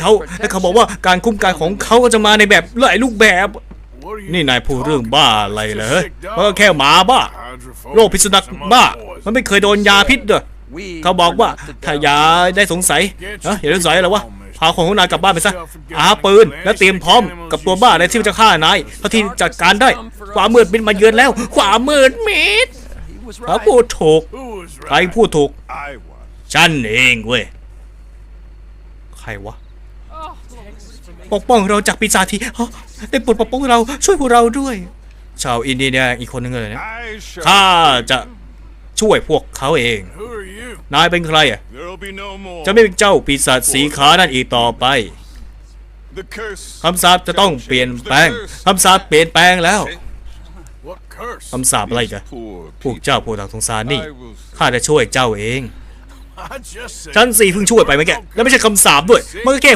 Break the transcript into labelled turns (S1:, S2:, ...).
S1: เขา และเขาบอกว่าการคุ้มกันของเขาก็จะมาในแบบหลายรูปแบบ นี่นายพูดเรื่องบ้าอะไรเหรอมันก็แค่หมาบ้า โรคพิษสุนัขบ้า มันไม่เคยโดนยาพิษด้วยเขาบอกว่าถ้ายาได้สงสัยเอะอย่าสงสัยอะไรวะพาของของนายกลับบ้านไปซะอาปืน และเตรียมพร้อมกับตัวบ้าในที่มันจะฆ่านายเท่าที่จัดการได้ ความมืดมิดมาเยือนแล้ว ความมืดมิดเขาพูดถูก ใครพูดถูก ฉันเองเว้ย ใครวะ ปกป้องเราจากปีศาจทีฮะได้โปรดปกป้องเราช่วยพวกเราด้วย ชาวอินเดียเนี่ยอีกคนนึงเลยนะ
S2: I shall.
S1: ข้าจะช่วยพวกเขาเอง
S3: Who are you?
S1: นายเป็นใครอะ
S2: There'll be no more.
S1: จะไม่เป็นเจ้าปีศาจสีขานั่นอีกต่อไป
S2: The curse.
S1: คำสาปจะต้องเปลี่ยนแปลงคำสาปเปลี่ยนแปลงแล้ว
S3: What curse?
S1: คำสาปอะไรกัน
S2: Poor
S1: พวกเจ้าพวกทางสงสารนี่
S2: I will
S1: ข้าจะช่วยเจ้าเอง
S3: I just said.
S1: ฉันสี่เพิ่งช่วยไปเมื่อกี้แล้วไม่ใช่คำสาปด้วยมันก็แค่